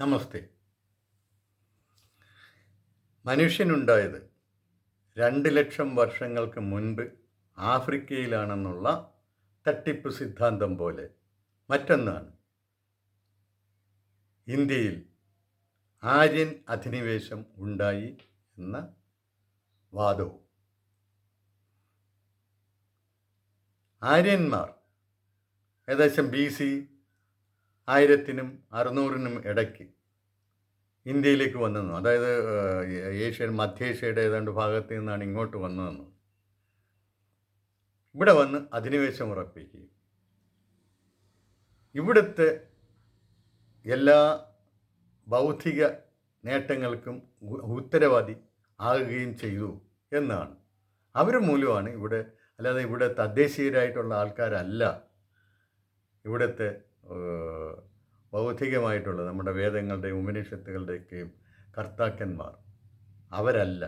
നമസ്തേ. മനുഷ്യനുണ്ടായത് രണ്ട് ലക്ഷം വർഷങ്ങൾക്ക് മുൻപ് ആഫ്രിക്കയിലാണെന്നുള്ള തട്ടിപ്പ് സിദ്ധാന്തം പോലെ മറ്റൊന്നാണ്. ഇന്ത്യയിൽ ആര്യൻ അധിനിവേശം ഉണ്ടായി എന്ന വാദവും. ആര്യന്മാർ ഏകദേശം ബി സി ആയിരത്തിനും അറുന്നൂറിനും ഇടയ്ക്ക് ഇന്ത്യയിലേക്ക് വന്നെന്നു. അതായത് ഏഷ്യൻ മധ്യേഷ്യയുടെ ഏതാണ്ട് ഭാഗത്ത് നിന്നാണ് ഇങ്ങോട്ട് വന്നതെന്ന്. ഇവിടെ വന്ന് അധിനിവേശം ഉറപ്പിക്കുകയും. ഇവിടുത്തെ എല്ലാ ബൗദ്ധിക നേട്ടങ്ങൾക്കും ഉത്തരവാദി ആകുകയും ചെയ്തു എന്നാണ്. അവർ മൂലമാണ് ഇവിടെ അല്ലാതെ ഇവിടെ തദ്ദേശീയരായിട്ടുള്ള ആൾക്കാരല്ല ഇവിടുത്തെ ഏഹ്, ബൗദ്ധികമായിട്ടുള്ള നമ്മുടെ വേദങ്ങളുടെയും ഉപനിഷത്തുകളുടെയൊക്കെയും കർത്താക്കന്മാർ. അവരല്ല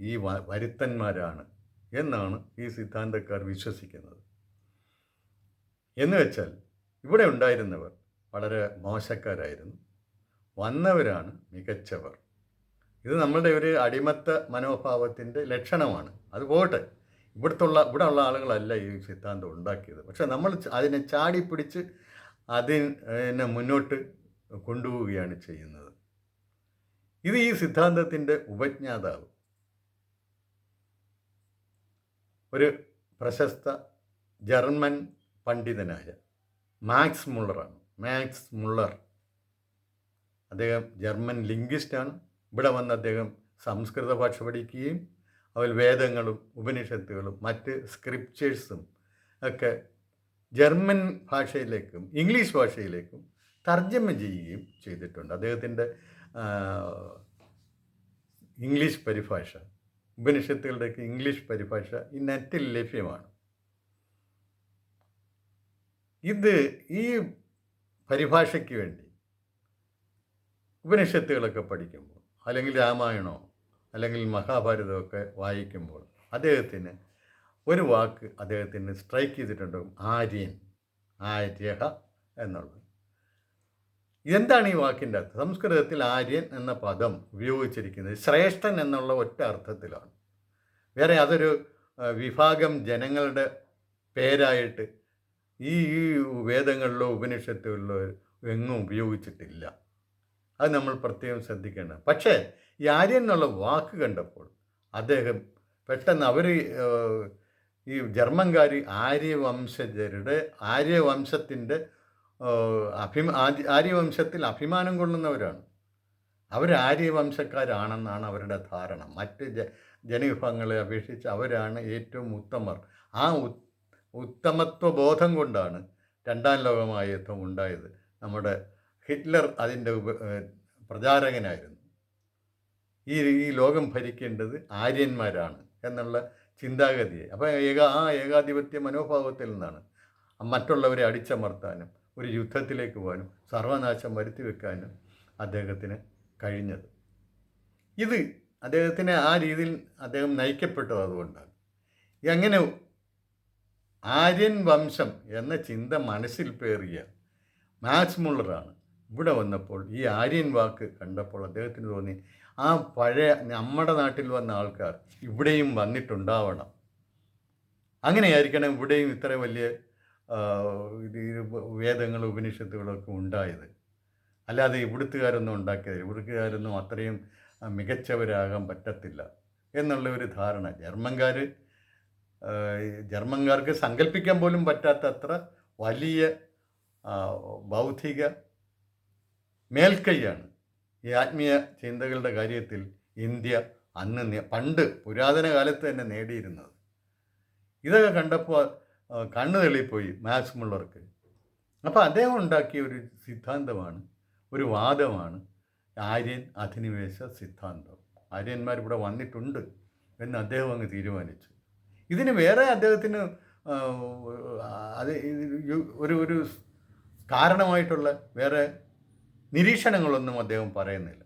ഈ വരുത്തന്മാരാണ് എന്നാണ് ഈ സിദ്ധാന്തക്കാർ വിശ്വസിക്കുന്നത്. എന്ന് വെച്ചാൽ ഇവിടെ ഉണ്ടായിരുന്നവർ വളരെ മോശക്കാരായിരുന്നു. വന്നവരാണ് മികച്ചവർ. ഇത് നമ്മളുടെ ഒരു അടിമത്ത മനോഭാവത്തിന്റെ ലക്ഷണമാണ്. അത് പോകട്ടെ. ഇവിടുത്തുള്ള ഇവിടെ ഉള്ള ആളുകളല്ല ഈ സിദ്ധാന്തം ഉണ്ടാക്കിയത്. പക്ഷേ നമ്മൾ അതിനെ ചാടി പിടിച്ച് അതിനെ മുന്നോട്ട് കൊണ്ടുപോവുകയാണ് ചെയ്യുന്നത്. ഇത് ഈ സിദ്ധാന്തത്തിന്റെ ഉപജ്ഞാതാവ്. ഒരു പ്രശസ്ത ജർമ്മൻ പണ്ഡിതനായ മാക്സ് മുള്ളറാണ്. Max Muller. അദ്ദേഹം ജർമ്മൻ ലിംഗ്വിസ്റ്റാണ് ഇവിടെ വന്ന് അദ്ദേഹം സംസ്കൃത ഭാഷ പഠിക്കുകയും അവൽ വേദങ്ങളും ഉപനിഷത്തുകളും മറ്റ് സ്ക്രിപ്ചേഴ്സും ഒക്കെ ജർമ്മൻ ഭാഷയിലേക്കും ഇംഗ്ലീഷ് ഭാഷയിലേക്കും തർജമ ചെയ്യുകയും ചെയ്തിട്ടുണ്ട്. അദ്ദേഹത്തിന്റെ ഇംഗ്ലീഷ് പരിഭാഷ ഉപനിഷത്തുകളുടെയൊക്കെ ഇംഗ്ലീഷ് പരിഭാഷ ഈ നെറ്റിൽ ലഭ്യമാണ്. ഇത് ഈ പരിഭാഷയ്ക്ക് വേണ്ടി ഉപനിഷത്തുകളൊക്കെ പഠിക്കുമ്പോൾ അല്ലെങ്കിൽ രാമായണോ അല്ലെങ്കിൽ മഹാഭാരതമൊക്കെ വായിക്കുമ്പോൾ അദ്ദേഹത്തിന് ഒരു വാക്ക് അദ്ദേഹത്തിന് സ്ട്രൈക്ക് ചെയ്തിട്ടുണ്ട്. ആര്യൻ. ആര്യഹ എന്നുള്ളത്. എന്താണ് ഈ വാക്കിന്റെ അർത്ഥം? സംസ്കൃതത്തിൽ ആര്യൻ എന്ന പദം ഉപയോഗിച്ചിരിക്കുന്നത് ശ്രേഷ്ഠൻ എന്നുള്ള ഒറ്റ അർത്ഥത്തിലാണ്. വേറെ അതൊരു വിഭാഗം ജനങ്ങളുടെ പേരായിട്ട് ഈ വേദങ്ങളിലോ ഉപനിഷത്തുകളിലോ എങ്ങും ഉപയോഗിച്ചിട്ടില്ല. അത് നമ്മൾ പ്രത്യേകം ശ്രദ്ധിക്കണം പക്ഷേ ഈ ആര്യൻ എന്നുള്ള വാക്ക് കണ്ടപ്പോൾ അദ്ദേഹം പെട്ടെന്ന് അവർ ഈ ജർമ്മൻകാർ ആര്യവംശജരുടെ ആര്യവംശത്തിന്റെ അഭിമ ആര്യവംശത്തിൽ അഭിമാനം കൊള്ളുന്നവരാണ്. അവർ ആര്യവംശക്കാരാണെന്നാണ് അവരുടെ ധാരണ. മറ്റ് ജ ജനവിഭാഗങ്ങളെ അപേക്ഷിച്ച് അവരാണ് ഏറ്റവും ഉത്തമർ. ആ ഉത്തമത്വ ബോധം കൊണ്ടാണ് രണ്ടാം ലോകമായ യുദ്ധം ഉണ്ടായത്. നമ്മുടെ ഹിറ്റ്ലർ അതിന്റെ പ്രചാരകനായിരുന്നു. ഈ ഈ ലോകം ഭരിക്കേണ്ടത് ആര്യന്മാരാണ് എന്നുള്ള ചിന്താഗതിയെ. അപ്പോൾ ഏക ആ ഏകാധിപത്യ മനോഭാവത്തിൽ നിന്നാണ് മറ്റുള്ളവരെ അടിച്ചമർത്താനും ഒരു യുദ്ധത്തിലേക്ക് പോകാനും സർവനാശം വരുത്തി വെക്കാനും അദ്ദേഹത്തിന് കഴിഞ്ഞത്. ഇത് അദ്ദേഹത്തിന് ആ രീതിയിൽ അദ്ദേഹം നയിക്കപ്പെട്ടത് അതുകൊണ്ടാണ്. എങ്ങനെ ആര്യൻ വംശം എന്ന ചിന്ത മനസ്സിൽ പേറിയ മാക്സ് മുള്ളറാണ്. ഇവിടെ വന്നപ്പോൾ ഈ ആര്യൻ വാക്ക് കണ്ടപ്പോൾ അദ്ദേഹത്തിന് തോന്നി ആ പഴയ നമ്മുടെ നാട്ടിൽ വന്ന ആൾക്കാർ ഇവിടെയും വന്നിട്ടുണ്ടാവണം. അങ്ങനെയായിരിക്കണം ഇവിടെയും ഇത്ര വലിയ വേദങ്ങൾ ഉപനിഷത്തുകളൊക്കെ ഉണ്ടായത്. അല്ലാതെ ഇവിടുത്തുകാരൊന്നും ഉണ്ടാക്കിയത് ഇവിടുത്തുകാരൊന്നും അത്രയും മികച്ചവരാകാൻ പറ്റത്തില്ല എന്നുള്ള ഒരു ധാരണ. ജർമ്മൻകാർ ജർമ്മൻകാർക്ക് സങ്കല്പിക്കാൻ പോലും പറ്റാത്തത്ര വലിയ ബൗദ്ധിക മേൽക്കൈയാണ്. ഈ ആത്മീയ ചിന്തകളുടെ കാര്യത്തിൽ ഇന്ത്യ അന്ന് പണ്ട് പുരാതന കാലത്ത് തന്നെ നേടിയിരുന്നത്. ഇതൊക്കെ കണ്ടപ്പോൾ കണ്ണു തെളിപ്പോയി മാക്സ് മുള്ളർക്ക്. അപ്പോൾ അദ്ദേഹം ഉണ്ടാക്കിയ ഒരു സിദ്ധാന്തമാണ് ഒരു വാദമാണ് ആര്യൻ അധിനിവേശ സിദ്ധാന്തം. ആര്യന്മാർ ഇവിടെ വന്നിട്ടുണ്ട് എന്ന് അദ്ദേഹം അങ്ങ് തീരുമാനിച്ചു. ഇതിന് വേറെ അദ്ദേഹത്തിന് അത് ഒരു ഒരു കാരണമായിട്ടുള്ള വേറെ നിരീക്ഷണങ്ങളൊന്നും അദ്ദേഹം പറയുന്നില്ല.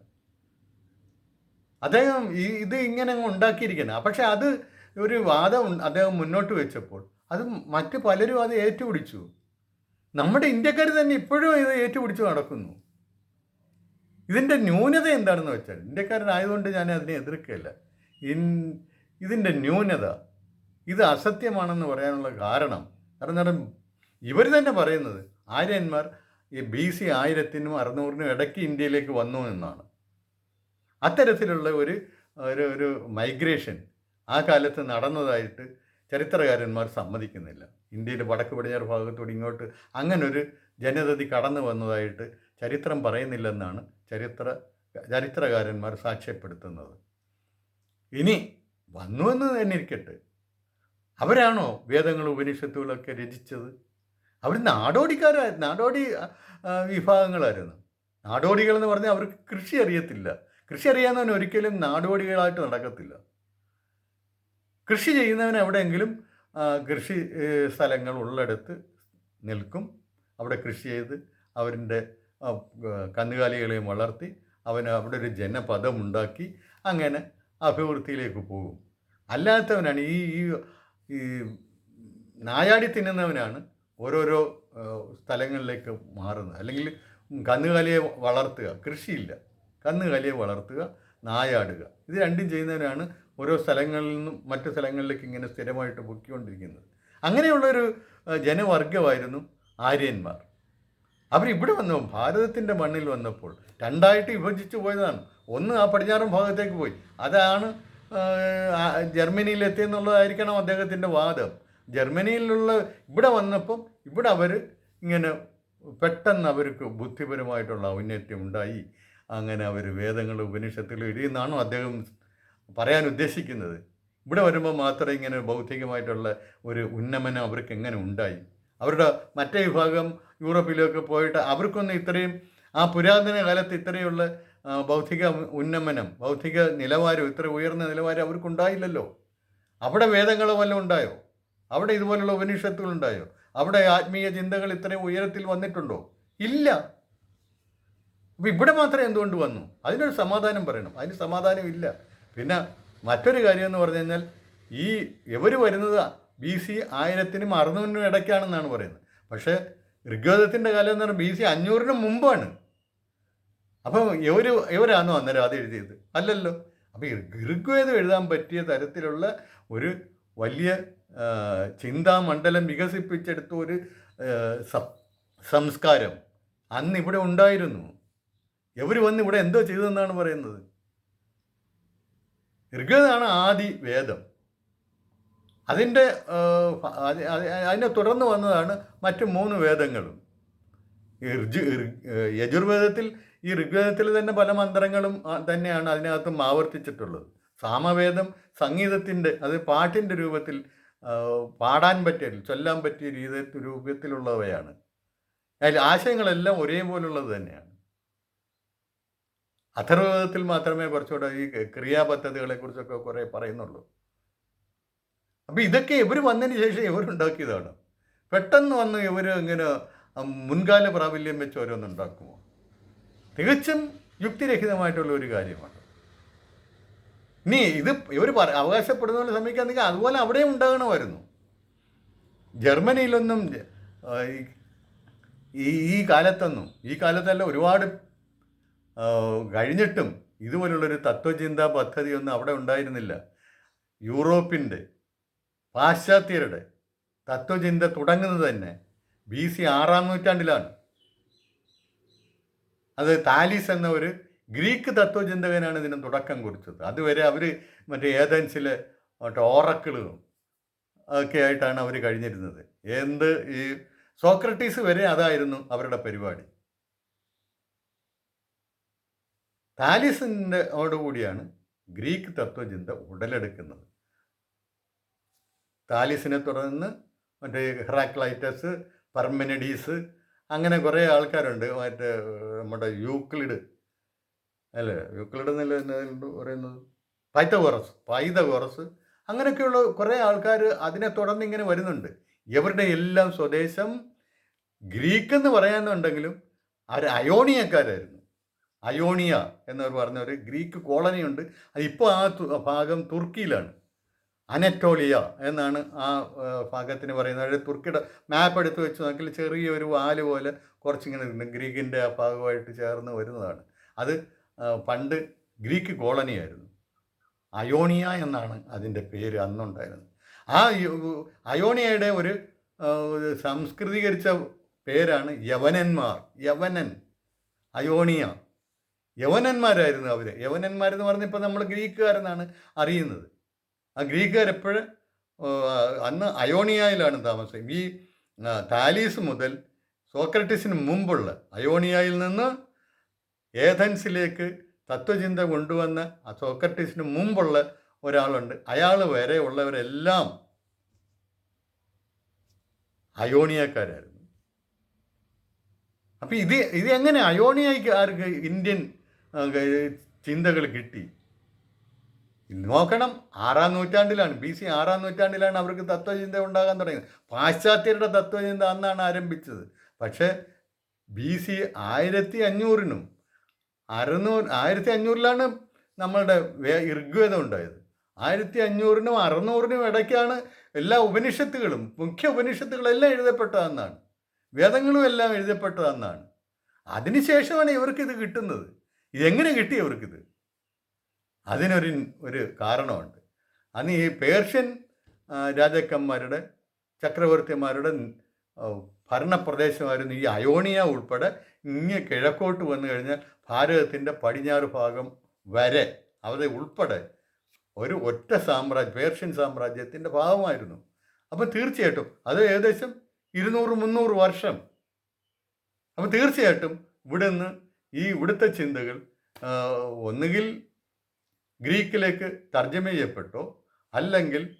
അദ്ദേഹം ഇത് ഇങ്ങനെ ഉണ്ടാക്കിയിരിക്കുന്നത് പക്ഷെ അത് ഒരു വാദം അദ്ദേഹം മുന്നോട്ട് വെച്ചപ്പോൾ അത് മറ്റു പലരും അത് ഏറ്റുപിടിച്ചു. നമ്മുടെ ഇന്ത്യക്കാർ തന്നെ ഇപ്പോഴും ഇത് ഏറ്റുപിടിച്ച് നടക്കുന്നു. ഇതിന്റെ ന്യൂനത എന്താണെന്ന് വെച്ചാൽ ഇന്ത്യക്കാരനായതുകൊണ്ട് ഞാൻ അതിനെ എതിർക്കുകയല്ല. ഇൻ ഇതിന്റെ ന്യൂനത ഇത് അസത്യമാണെന്ന് പറയാനുള്ള കാരണം കാരണം ഇവർ തന്നെ പറയുന്നത് ആര്യന്മാർ ഈ ബി സി ആയിരത്തിനും അറുന്നൂറിനും ഇടയ്ക്ക് ഇന്ത്യയിലേക്ക് വന്നു എന്നാണ്. അത്തരത്തിലുള്ള ഒരു ഒരു ഒരു മൈഗ്രേഷൻ ആ കാലത്ത് നടന്നതായിട്ട് ചരിത്രകാരന്മാർ സമ്മതിക്കുന്നില്ല. ഇന്ത്യയിൽ വടക്ക് പടിഞ്ഞാറ് ഭാഗത്തൂടെ ഇങ്ങോട്ട് അങ്ങനൊരു ജനതതി കടന്നു വന്നതായിട്ട് ചരിത്രം പറയുന്നില്ലെന്നാണ് ചരിത്ര ചരിത്രകാരന്മാർ സാക്ഷ്യപ്പെടുത്തുന്നത്. ഇനി വന്നു എന്ന് തന്നെ ഇരിക്കട്ടെ അവരാണോ വേദങ്ങളും ഉപനിഷത്തുകളൊക്കെ രചിച്ചത്? അവർ നാടോടിക്കാരായിരുന്നു. നാടോടി വിഭാഗങ്ങളായിരുന്നു. നാടോടികൾ എന്ന് പറഞ്ഞാൽ അവർക്ക് കൃഷി അറിയത്തില്ല. കൃഷി അറിയാവുന്നവൻ ഒരിക്കലും നാടോടികളായിട്ട് നടക്കത്തില്ല. കൃഷി ചെയ്യുന്നവൻ എവിടെയെങ്കിലും കൃഷി സ്ഥലങ്ങൾ ഉള്ളിടത്ത് നിൽക്കും. അവിടെ കൃഷി ചെയ്ത് അവരിന്റെ കന്നുകാലികളെയും വളർത്തി അവന് അവിടെ ഒരു ജനപദം ഉണ്ടാക്കി അങ്ങനെ അഭിവൃദ്ധിയിലേക്ക് പോകും. അല്ലാത്തവനാണ് ഈ ഈ നായാടി തിന്നുന്നവനാണ് ഓരോരോ സ്ഥലങ്ങളിലേക്ക് മാറുന്നത്. അല്ലെങ്കിൽ കന്നുകാലിയെ വളർത്തുക. കൃഷിയില്ല. കന്നുകാലിയെ വളർത്തുക നായാടുക. ഇത് രണ്ടും ചെയ്യുന്നവരാണ് ഓരോ സ്ഥലങ്ങളിൽ നിന്നും മറ്റു സ്ഥലങ്ങളിലേക്ക് ഇങ്ങനെ സ്ഥിരമായിട്ട് പൊക്കിക്കൊണ്ടിരിക്കുന്നത് അങ്ങനെയുള്ളൊരു ജനവർഗമായിരുന്നു ആര്യന്മാർ. അവരിവിടെ വന്നു ഭാരതത്തിന്റെ മണ്ണിൽ വന്നപ്പോൾ രണ്ടായിട്ട് വിഭജിച്ചു പോയതാണ്. ഒന്ന് ആ പടിഞ്ഞാറൻ ഭാഗത്തേക്ക് പോയി. അതാണ് ജർമ്മനിയിലെത്തിയെന്നുള്ളതായിരിക്കണം അദ്ദേഹത്തിന്റെ വാദം. ജർമ്മനിയിലുള്ള ഇവിടെ വന്നപ്പം ഇവിടെ അവർ ഇങ്ങനെ പെട്ടെന്ന് അവർക്ക് ബുദ്ധിപരമായിട്ടുള്ള ഔന്നത്യം ഉണ്ടായി. അങ്ങനെ അവർ വേദങ്ങൾ ഉപനിഷത്തിൽ എഴുതിയെന്നാണോ അദ്ദേഹം പറയാൻ ഉദ്ദേശിക്കുന്നത്. ഇവിടെ വരുമ്പോൾ മാത്രമേ ഇങ്ങനെ ബൗദ്ധികമായിട്ടുള്ള ഒരു ഉന്നമനം അവർക്ക് എങ്ങനെ ഉണ്ടായി? അവരുടെ മറ്റേ വിഭാഗം യൂറോപ്പിലൊക്കെ പോയിട്ട് അവർക്കൊന്നും ഇത്രയും ആ പുരാതന കാലത്ത് ഇത്രയുള്ള ബൗദ്ധിക ഉന്നമനം ബൗദ്ധിക നിലവാരം ഇത്ര ഉയർന്ന നിലവാരം അവർക്കുണ്ടായില്ലല്ലോ. അവിടെ വേദങ്ങളോ വല്ലതും ഉണ്ടായോ? അവിടെ ഇതുപോലുള്ള ഉപനിഷത്തുകൾ ഉണ്ടായോ അവിടെ ആത്മീയ ചിന്തകൾ ഇത്രയും ഉയരത്തിൽ വന്നിട്ടുണ്ടോ? ഇല്ല. അപ്പം ഇവിടെ മാത്രം എന്തുകൊണ്ട് വന്നു? അതിനൊരു സമാധാനം പറയണം. അതിന് സമാധാനം ഇല്ല. പിന്നെ മറ്റൊരു കാര്യം എന്ന് പറഞ്ഞു കഴിഞ്ഞാൽ ഈ ഇവർ വരുന്നത്? ബി സി ആയിരത്തിനും അറുന്നൂറിനും ഇടയ്ക്കാണെന്നാണ് പറയുന്നത്. പക്ഷേ ഋഗ്വേദത്തിന്റെ കാലം എന്ന് പറഞ്ഞാൽ ബി സി അഞ്ഞൂറിന് മുമ്പാണ്. അപ്പം ഇവർ ഇവരാണോ അന്നേരം അത് എഴുതിയത്? അല്ലല്ലോ. അപ്പോൾ ഋഗ്വേദം എഴുതാൻ പറ്റിയ തരത്തിലുള്ള ഒരു വലിയ ചിന്താമണ്ഡലം വികസിപ്പിച്ചെടുത്ത ഒരു സംസ്കാരം അന്ന് ഇവിടെ ഉണ്ടായിരുന്നു. ഇവർ വന്ന് ഇവിടെ എന്തോ ചെയ്തതെന്നാണ് പറയുന്നത്? ഋഗ്വേദാണ് ആദി വേദം. അതിന്റെ അതിനെ തുടർന്ന് വന്നതാണ് മറ്റ് മൂന്ന് വേദങ്ങളും. യജുർവേദത്തിൽ ഈ ഋഗ്വേദത്തിൽ തന്നെ പല മന്ത്രങ്ങളും തന്നെയാണ് അതിനകത്തും ആവർത്തിച്ചിട്ടുള്ളത്. സാമവേദം സംഗീതത്തിന്റെ അത് പാട്ടിന്റെ രൂപത്തിൽ പാടാൻ പറ്റിയ ചൊല്ലാൻ പറ്റിയ രീതി രൂപത്തിലുള്ളവയാണ്. അതിൽ ആശയങ്ങളെല്ലാം ഒരേപോലുള്ളത് തന്നെയാണ്. അഥർവവേദത്തിൽ മാത്രമേ കുറച്ചുകൂടെ ഈ ക്രിയാപദ്ധതികളെ കുറിച്ചൊക്കെ കുറേ പറയുന്നുള്ളൂ. അപ്പം ഇതൊക്കെ ഇവർ വന്നതിന് ശേഷം ഇവരുണ്ടാക്കിയതാണ്. പെട്ടെന്ന് വന്ന് ഇവർ ഇങ്ങനെ മുൻകാല പ്രാബല്യം വെച്ച് ഓരോന്നുണ്ടാക്കുമോ തികച്ചും യുക്തിരഹിതമായിട്ടുള്ള ഒരു കാര്യമാണ്. ഇനി ഇത് ഇവർ പറ അവകാശപ്പെടുന്നവരെ സമീപിക്കാന്നെങ്കിൽ അതുപോലെ അവിടെയും ഉണ്ടാകണമായിരുന്നു. ജർമ്മനിയിലൊന്നും ഈ- ഈ കാലത്തൊന്നും ഈ കാലത്തല്ല ഒരുപാട് കഴിഞ്ഞിട്ടും ഇതുപോലുള്ളൊരു തത്വചിന്താ പദ്ധതിയൊന്നും അവിടെ ഉണ്ടായിരുന്നില്ല. യൂറോപ്പിന്റെ പാശ്ചാത്യരുടെ തത്വചിന്ത തുടങ്ങുന്നത് തന്നെ ബി സി ആറാം നൂറ്റാണ്ടിലാണ്. അത് താലിസ് എന്ന ഒരു ഗ്രീക്ക് തത്വചിന്തകനാണ് ഇതിന് തുടക്കം കുറിച്ചത്. അതുവരെ അവർ മറ്റേ ഏതൻസിലെ മറ്റേ ഓറക്കിളും ഒക്കെ ആയിട്ടാണ് അവർ കഴിഞ്ഞിരുന്നത്. എന്ത് ഈ സോക്രട്ടീസ് വരെ അതായിരുന്നു അവരുടെ പരിപാടി. താലിസിന്റെ ഓടുകൂടിയാണ് ഗ്രീക്ക് തത്വചിന്ത ഉടലെടുക്കുന്നത്. താലിസിനെ തുടർന്ന് മറ്റേ ഹെറാക്ലൈറ്റസ് പെർമനഡീസ് അങ്ങനെ കുറേ ആൾക്കാരുണ്ട്. മറ്റേ നമ്മുടെ യൂക്ലിഡ് അല്ലേ? യൂക്ലിഡ് എന്നതുകൊണ്ട് പറയുന്നത്. Pythagoras Pythagoras. അങ്ങനെയൊക്കെയുള്ള കുറേ ആൾക്കാർ അതിനെ തുടർന്ന് ഇങ്ങനെ വരുന്നുണ്ട്. ഇവരുടെ എല്ലാം സ്വദേശം ഗ്രീക്ക് എന്ന് പറയാനുണ്ടെങ്കിലും അവർ അയോണിയക്കാരായിരുന്നു. അയോണിയ എന്നവർ പറഞ്ഞ ഒരു ഗ്രീക്ക് കോളനിയുണ്ട് അത് ഇപ്പോൾ ആ ഭാഗം തുർക്കിയിലാണ്. അനറ്റോളിയ എന്നാണ് ആ ഭാഗത്തിന് പറയുന്നത്. അതായത് തുർക്കിയുടെ മാപ്പ് എടുത്ത് വെച്ച് നോക്കിയാൽ ചെറിയൊരു വാൽ പോലെ കുറച്ചിങ്ങനെ. ഗ്രീക്കിന്റെ ആ ഭാഗമായിട്ട് ചേർന്ന് വരുന്നതാണ്. അത് പണ്ട് ഗ്രീക്ക് കോളനിയായിരുന്നു അയോണിയ എന്നാണ് അതിന്റെ പേര് അന്നുണ്ടായിരുന്നത്. ആ അയോണിയയുടെ ഒരു സംസ്കൃതീകരിച്ച പേരാണ് യവനന്മാർ. യവനൻ അയോണിയ. യവനന്മാരായിരുന്നു അവർ യവനന്മാരെന്ന് പറഞ്ഞപ്പോൾ നമ്മൾ ഗ്രീക്കുകാരെന്നാണ് അറിയുന്നത്. ആ ഗ്രീക്കുകാർ എപ്പോഴും അന്ന് അയോണിയയിലാണ് താമസം. ഈ താലീസ് മുതൽ സോക്രട്ടീസിന് മുമ്പുള്ള അയോണിയയിൽ നിന്ന് ഏഥൻസിലേക്ക് തത്വചിന്ത കൊണ്ടുവന്ന ആ സോക്രട്ടീസിന് മുമ്പുള്ള ഒരാളുണ്ട്. അയാൾ വരെ ഉള്ളവരെല്ലാം അയോണിയക്കാരായിരുന്നു. അപ്പം ഇത് ഇത് എങ്ങനെ അയോണിയക്കാർക്ക് ഇന്ത്യൻ ചിന്തകൾ കിട്ടി? നോക്കണം. ആറാം നൂറ്റാണ്ടിലാണ്. ബി സി ആറാം നൂറ്റാണ്ടിലാണ് അവർക്ക് തത്വചിന്ത ഉണ്ടാകാൻ തുടങ്ങിയത്. പാശ്ചാത്യരുടെ തത്വചിന്ത അന്നാണ് ആരംഭിച്ചത്. പക്ഷേ ബി സി ആയിരത്തി അഞ്ഞൂറിനും അറുന്നൂറ് ആയിരത്തി അഞ്ഞൂറിലാണ് നമ്മളുടെ ഋഗ്വേദം ഉണ്ടായത്. ആയിരത്തി അഞ്ഞൂറിനും അറുന്നൂറിനും ഇടയ്ക്കാണ് എല്ലാ ഉപനിഷത്തുകളും മുഖ്യ ഉപനിഷത്തുകളെല്ലാം എഴുതപ്പെട്ടതെന്നാണ്. വേദങ്ങളും എല്ലാം എഴുതപ്പെട്ടതെന്നാണ്. അതിനുശേഷമാണ് ഇവർക്കിത് കിട്ടുന്നത്. ഇതെങ്ങനെ കിട്ടി ഇവർക്കിത്? അതിനൊരു ഒരു കാരണമുണ്ട്. അന്ന് ഈ പേർഷ്യൻ രാജാക്കന്മാരുടെ ചക്രവർത്തിമാരുടെ ഭരണപ്രദേശമായിരുന്നു ഈ അയോണിയ ഉൾപ്പെടെ ഇങ്ങ് കിഴക്കോട്ട് വന്നു കഴിഞ്ഞാൽ ഭാരതത്തിന്റെ പടിഞ്ഞാറ് ഭാഗം വരെ അവരെ ഉൾപ്പെടെ ഒരു ഒറ്റ സാമ്രാജ്യം പേർഷ്യൻ സാമ്രാജ്യത്തിന്റെ ഭാഗമായിരുന്നു. അപ്പം തീർച്ചയായിട്ടും അത് ഏകദേശം ഇരുന്നൂറ് മുന്നൂറ് വർഷം. അപ്പം തീർച്ചയായിട്ടും ഇവിടെ നിന്ന് ഈ ഇവിടുത്തെ ചിന്തകൾ ഒന്നുകിൽ ഗ്രീക്കിലേക്ക് തർജമ ചെയ്യപ്പെട്ടോ അല്ലെങ്കിൽ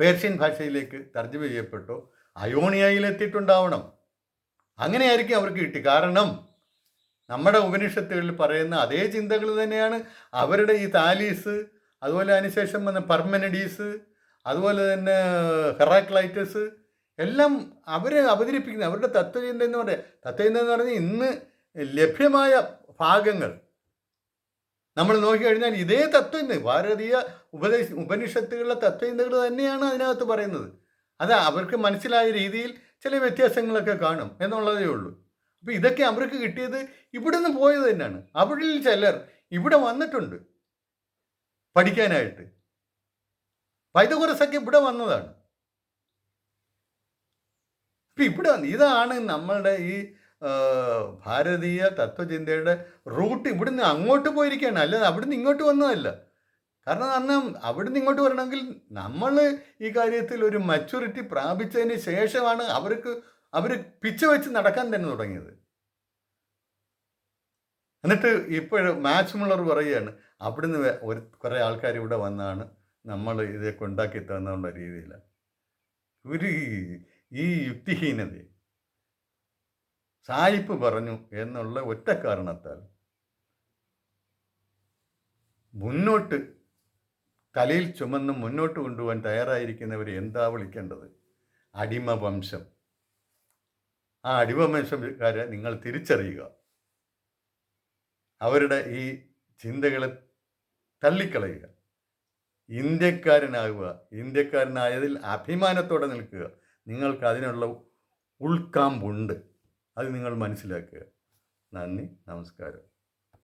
പേർഷ്യൻ ഭാഷയിലേക്ക് തർജമ ചെയ്യപ്പെട്ടോ അയോണിയയിലെത്തിയിട്ടുണ്ടാവണം. അങ്ങനെയായിരിക്കും അവർക്ക് കിട്ടി. കാരണം നമ്മുടെ ഉപനിഷത്തുകളിൽ പറയുന്ന അതേ ചിന്തകൾ തന്നെയാണ് അവരുടെ ഈ താലീസ് അതുപോലെ അതിനുശേഷം വന്ന പർമനഡീസ് അതുപോലെ തന്നെ ഹെറാക്ലൈറ്റസ് എല്ലാം അവരെ അവതരിപ്പിക്കുന്നത് അവരുടെ തത്വചിന്ത എന്ന് പറയുക തത്വചിന്ത എന്ന് പറഞ്ഞാൽ ഇന്ന് ലഭ്യമായ ഭാഗങ്ങൾ. നമ്മൾ നോക്കിക്കഴിഞ്ഞാൽ ഇതേ തത്വചിന്ത ഭാരതീയ ഉപദേശ ഉപനിഷത്തുകളിലെ തത്വചിന്തകൾ തന്നെയാണ് അതിനകത്ത് പറയുന്നത്. അത് അവർക്ക് മനസ്സിലായ രീതിയിൽ ചില വ്യത്യാസങ്ങളൊക്കെ കാണും എന്നുള്ളതേ ഉള്ളൂ. അപ്പോൾ ഇതൊക്കെ അവർക്ക് കിട്ടിയത് ഇവിടെ നിന്ന് പോയത് തന്നെയാണ്. അവിടെ ചിലർ ഇവിടെ വന്നിട്ടുണ്ട് പഠിക്കാനായിട്ട്. പൈതകുറസൊക്കെ ഇവിടെ വന്നതാണ്. ഇപ്പം ഇവിടെ ഇതാണ് നമ്മളുടെ ഈ ഭാരതീയ തത്വചിന്തയുടെ റൂട്ട് ഇവിടുന്ന് അങ്ങോട്ട് പോയിരിക്കുകയാണ്. അല്ലാതെ അവിടുന്ന് ഇങ്ങോട്ട് വന്നതല്ല. കാരണം അന്ന് അവിടുന്ന് ഇങ്ങോട്ട് വരണമെങ്കിൽ നമ്മൾ ഈ കാര്യത്തിൽ ഒരു മച്യൂരിറ്റി പ്രാപിച്ചതിന് ശേഷമാണ് അവർക്ക് അവർ പിച്ച വെച്ച് നടക്കാൻ തന്നെ തുടങ്ങിയത്. എന്നിട്ട് ഇപ്പോഴും മാച്ച് മുള്ളർ പറയുകയാണ് അവിടുന്ന് ഒരു കുറേ ആൾക്കാർ ഇവിടെ വന്നാണ് നമ്മൾ ഇതൊക്കെ ഉണ്ടാക്കി തന്നുള്ള രീതിയിലാണ് ഒരു ഈ യുക്തിഹീനത. സായിപ്പ് പറഞ്ഞു എന്നുള്ള ഒറ്റ കാരണത്താൽ മുന്നോട്ട് തലയിൽ ചുമന്ന് മുന്നോട്ട് കൊണ്ടുപോകാൻ തയ്യാറായിരിക്കുന്നവർ എന്താ വിളിക്കേണ്ടത്? അടിമ വംശം ആ അടിമ മനുഷ്യക്കാരെ നിങ്ങൾ തിരിച്ചറിയുക. അവരുടെ ഈ ചിന്തകളെ തള്ളിക്കളയുക. ഇന്ത്യക്കാരനാകുക ഇന്ത്യക്കാരനായതിൽ അഭിമാനത്തോടെ നിൽക്കുക. നിങ്ങൾക്ക് അതിനുള്ള ഉൾക്കാമ്പുണ്ട്. അത് നിങ്ങൾ മനസ്സിലാക്കുക. നന്ദി നമസ്കാരം.